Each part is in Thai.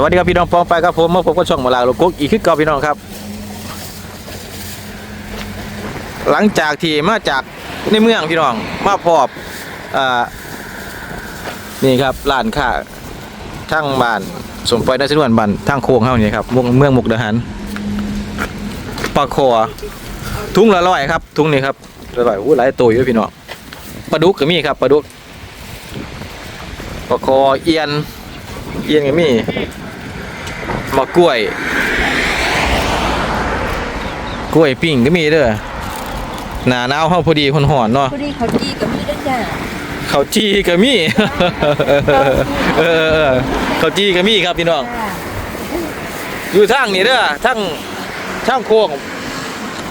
สวัสดีครับพี่น้องปองไปครับผมมาพบกับช่องมาลาโลกุกอีกคือเก่าพี่น้องครับ หลังจากที่มาจากในเมืองพี่น้องมาพบอนี่ครับร้านค้าทั้งบ้านสมปล่อยในสนวนบ้านทั้งโค้งเฮานี่ครับเมืองมุกดาหารปลาคอถุงละร้อยครับถุงนี้ครับละร้อยอู้หลายตัวอยู่พี่น้องปลาดุกก็มีครับปลาดุกปลาคอเอียนเอียนก็มี มะกล้วย กล้วยปิ้งก็มีเด้อหนาหนาวเฮาพอดีคนหอนเนาะพอดีเขาดีกับมีด้วยจ้ะข้าวจีก็มีเออเออข้าวจีก็มีครับพี่น้อง อยู่ทางนี้เด้อทางทางโค้ง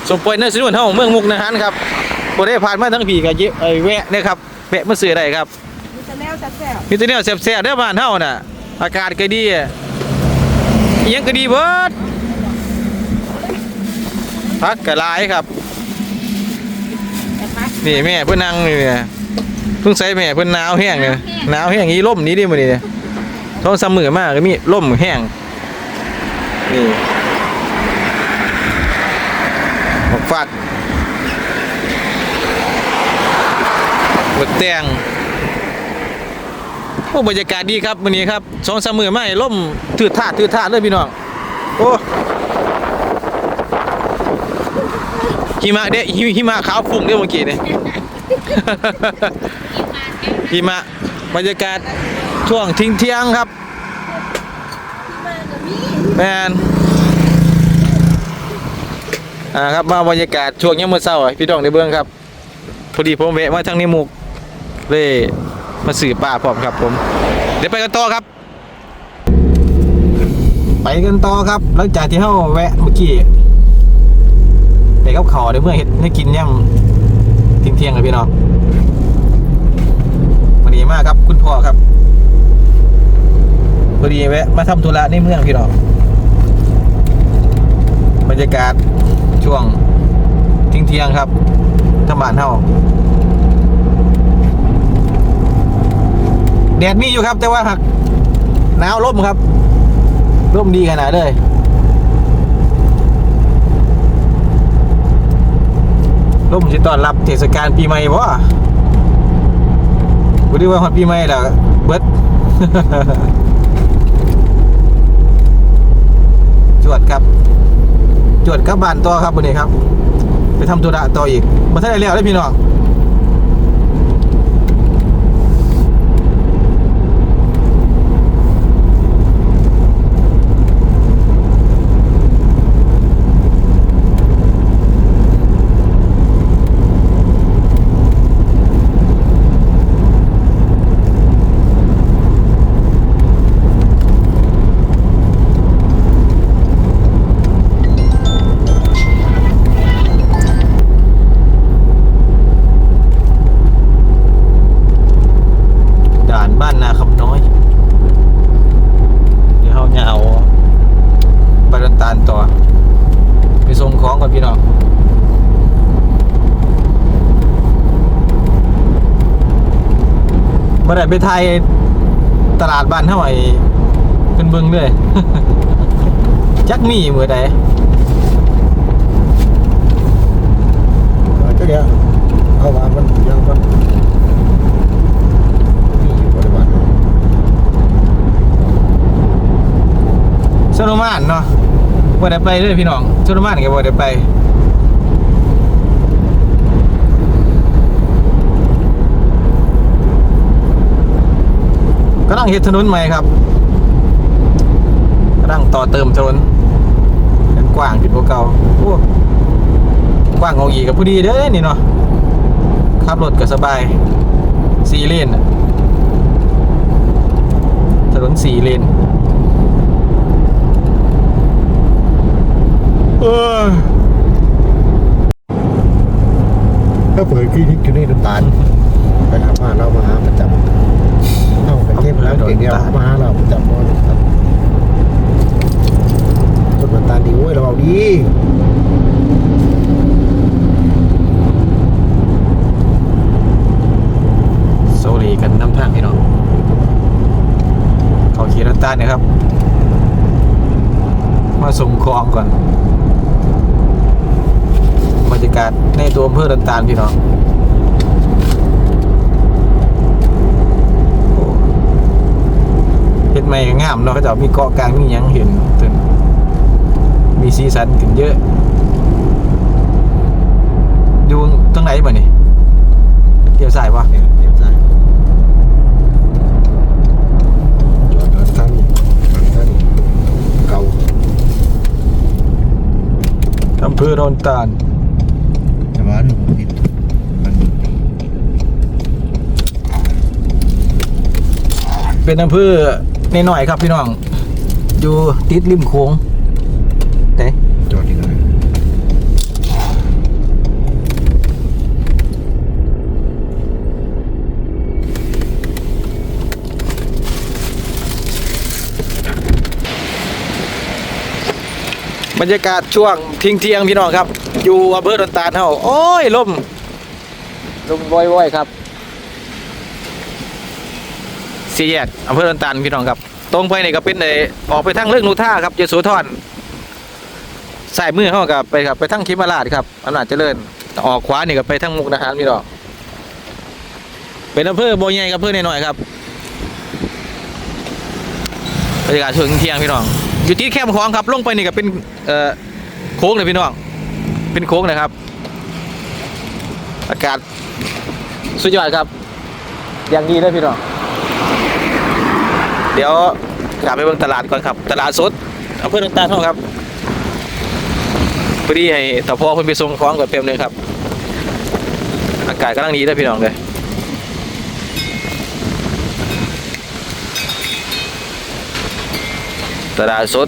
สมปอยในสนุนเฮาเมืองมุกนาหารครับบ่ได้ผ่านมาทั้งพี่ก็เยบไอ้แวะเด้อครับแวะมาซื้อได้ครับมีแต่แนวแซ่บมีแต่แนวแซ่บๆเด้อบ้านเฮาน่ะอากาศก็ดีอิห ยังก็ดีเบิดพักก็หลายครับ นี่แม่เพิ่นนั่งนี่เนี่ยเพิ่งใส่แม่เพิ่อนหนาวแห้งเนี่ยหนาวแห้งอีล่มนี้ดิมื้อนี้เนี่ยท้องซ้ำมือมากก็มีล่มแห้งนี่บักฟักบักแตง บรรยากาศดีครับมื้อนี้ครับสองสามมื้อมาให้ล่มถืดทาถืดทาเลยพี่น้องโอ้หิมะเด้หิมะขาวฟุ้งเด้เมื่อกี้เนี่ยหิมะบรรยากาศช่วงทิ้งเที่ยงครับแมนอ่าครับมาบรรยากาศช่วงยังมื้อเช้าพี่น้องได้เบิ่งครับ พอดีผมแวะมาทางนี้มุกเลย มาสื่ป่าพร้อมครับผม เดี๋ยวไปกันต่อครับ ไปกันต่อครับ หลังจากที่เฮาแวะเมื่อกี้ไปกับขาวเดี๋ยวเมื่อเฮ็ดให้กินย่ำทิ้งเที่ยงๆครับพี่น้องวันนี้มากครับคุณพ่อครับพอดีแวะมาทำธุระในเมืองพี่น้องบรรยากาศช่วงทิ้งเที่ยงครับทาบ้านเฮา แดดมีอยู่ครับ แต่ว่าหักหนาวลมครับลมดีขนาดเลยลมจะต้อนรับเทศกาลปีใหม่บ่บ่ได้ว่าฮอดปีใหม่แล้วเบิดจวดครับ จวดกับบ้านต่อครับวันนี้ครับ ไปทำธุระต่ออีกมาทันได้แล้วเลยพี่น้องด่านบ้านนาคำน้อย เดี๋ยวเขาจะเอาบารันตานต่อ ไปส่งของก่อนพี่น้องมา ได้ไปไทยตลาดบ้านเท่าไหร่ขึ้นเบิ้งเลยจักมีมือใดก็เดี๋ยวเอาว่ามันยังมันมีอยู่บริวารโซโนมานเนาะบ่ได้ไปเลยพี่น้องโซโนมานก็บ่ได้ไป กำลัง เฮ็ดถนนใหม่ครับกำลังต่อเติมถนนกว้างขึ้นกว่าเก่าโอ้กว้างเอาอีกกับผู้ดีเด้อนี่เนาะขับรถก็สบายสี่เลนถนนสี่เลนเออถ้าเปิดคลินิกอยู่ในน้ำตาลไปหามาเรามาหาประจำ เอาไปเก็บแล้วเก่งเดียวมาหาเราประจำบ่ครับต้นน้ำตาลดีโอ้ยเราเอาดีโซลีกันน้ำทางพี่น้องเขาขี่รถตาเนี่ยครับ มาส่งของก่อนบรรยากาศในตัวอำเภอดันตาลพี่น้องโอ้ เฮ็ดไม่งามเนาะเขาจะมีเกาะกลางมีหยังเห็นถึงมีสีสันขึ้นเยอะอยู่ตรงไหนบ่นี่เกี่ยวสายปะเดี๋ยวใส่จอดรถท่านรถท่านเก่าอำเภอโนนตาลแต่ว่าหนูผิดมันเป็นอำเภอใน หน่อยๆครับพี่น้อง อยู่ติดริมโค้งไหนจอดอีกหน่อยบรรยากาศช่วงทิ้งเที่ยงๆพี่น้องครับ อยู่อำเภอโนนตาลเฮาโอ้ยลมลมว่อยๆครับ สี่แยกอำเภอโนนตาลพี่น้องครับ ตรงไปนี่ก็เป็นในออกไปทางเรื่องนูท่าครับยโสธรสายมือเข้ากับไปครับไปทางคิมาราชครับอำนาจเจริญออกขวานี่ก็ไปทางมุกดาหารพี่น้องเป็นอำเภอโบใหญ่กับอำเภอน้อยครับบรรยากาศช่วงเที่ยงพี่น้องอยู่ที่แคมป์ของครับลงไปนี่ก็เป็นเอ่อโค้งเลยพี่น้อง เป็นโค้งนะครับ อากาศสุดยอดครับ อย่างดีเลยพี่น้อง เดี๋ยวกลับไปเบิ่งตลาดก่อนครับ ตลาดสดอำเภอต่างๆเท่าครับพอดีให้ตาพ่อเพิ่นไปส่งของก่อนเต็มเลยครับ อากาศกำลังดีเลยพี่น้องเลยตลาดสด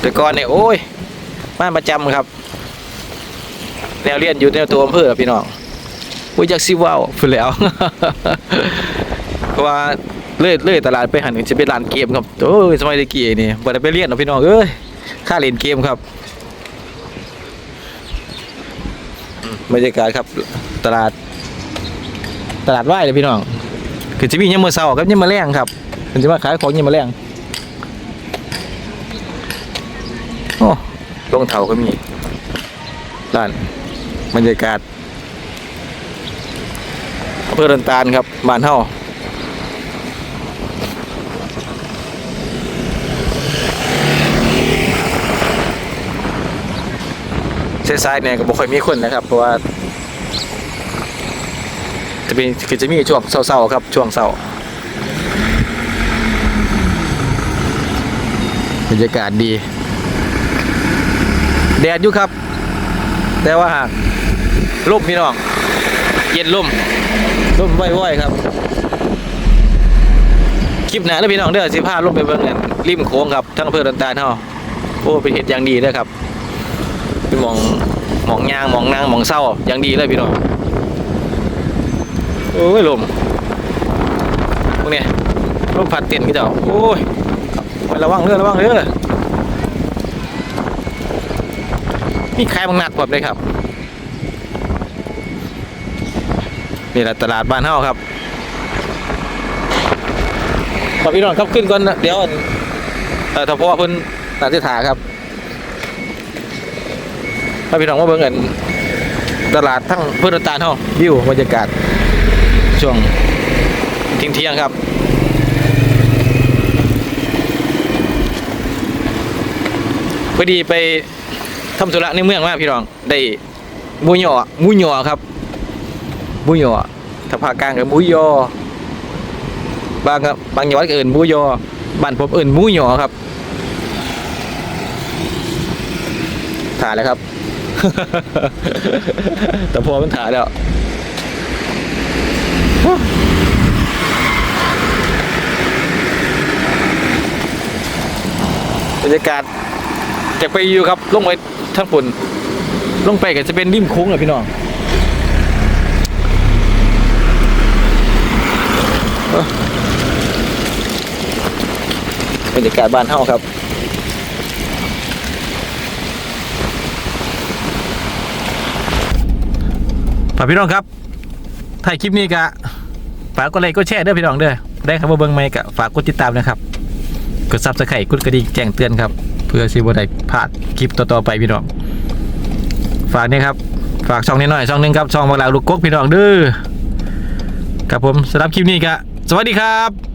แต่ก่อนเนี่ยโอ้ยบ้านประจำครับ แนวเรียนอยู่ในตัวอำเภอพี่น้องอุ้ยจากซิว่าวพูดแล้ว ราะว่าเลื่อยเลื่อยตลาดไปหันจะเป็นร้านเกมครับโอ้ยสมัยตะกี้นี่บ่ได้ไปเรียนหรอกพี่น้องเอ้ยค่าเล่นเกมครับบรรยากาศครับตลาด ตลาดไหวเลยพี่น้องคือจะมียามมื้อเช้ากับยามมื้อแลงครับมันจะมาขายของยามมื้อแลงโอ้ลงเถาก็มีร้านบรรยากาศอำเภอดันตาลครับบ้านเฮา เซ้ายๆเนี่ยก็บ่ค่อยมีคนนะครับ เพราะว่าจะเป็นคือจะมีช่วงเศร้าๆครับ ช่วงเศร้าบรรยากาศดี แดดอยู่ครับ แต่ว่าหากลมพี่น้อง เย็นลมลมว่อยๆครับคลิปหน้าแล้วพี่น้องเด้อสิพาลงไปเบิ่งกันริมโค้งครับทั้งอำเภอดันตาลเฮาโอ้เป็นเฮ็ดอย่างดีเด้อครับ เป็นหมองมองยางมองนางมองเศร้าอย่างดีเลยพี่น้องโอ้ยลมพวกเนี้ยลมพัดเต็นกี่เจ้าโอ้ยไประวังเด้อระวังเด้อนี่ขายบางหนัดแบบเลยครับนี่แหละตลาดบ้านเฮาครับขอพี่น้องครับขึ้นก่อนนะเดี๋ยวเออถ้าพ่อเพิ่นตัดสิถาครับ ถ้าพี่น้องมาเบิ่งกันตลาดทั้งเพื่อนตาลเฮาวิวบรรยากาศช่วงทิ้งเที่ยงครับพอดีไปทำธุระในเมืองมาพี่น้องได้มูยอหมูหยอครับหมูหยอถ้าภาคกลางก็หมูยอบางก็บางจังหวัดก็เอื่นหมูยอบ้านผมเอื่นหมูหยอครับถ่ายแล้วครับ แต่พอมันถ่ายแล้วบรรยากาศจะไปอยู่ครับลงไปทั้งปุ่นลงไปก็จะเป็นริมโค้งเลยพี่น้องบรรยากาศบ้านเฮาครับ ฝากพี่น้องครับถ่ายคลิปนี้กะฝากกดไลค์กดแชร์เด้อพี่น้องเด้อได้ครับว่าเบิ้งไหมกะฝากกดติดตามนะครับกดซับสไครต์กดกระดิ่งแจ้งเตือนครับ เพื่อสิบ่ได้พลาดคลิปต่อๆไปพี่น้อง ฝากเนี่ยครับ ฝากช่องนี้หน่อยช่องหนึงครับช่องบางลาลูกกกพี่น้องเด้อครับผมสำหรับคลิปนี้ก็สวัสดีครับ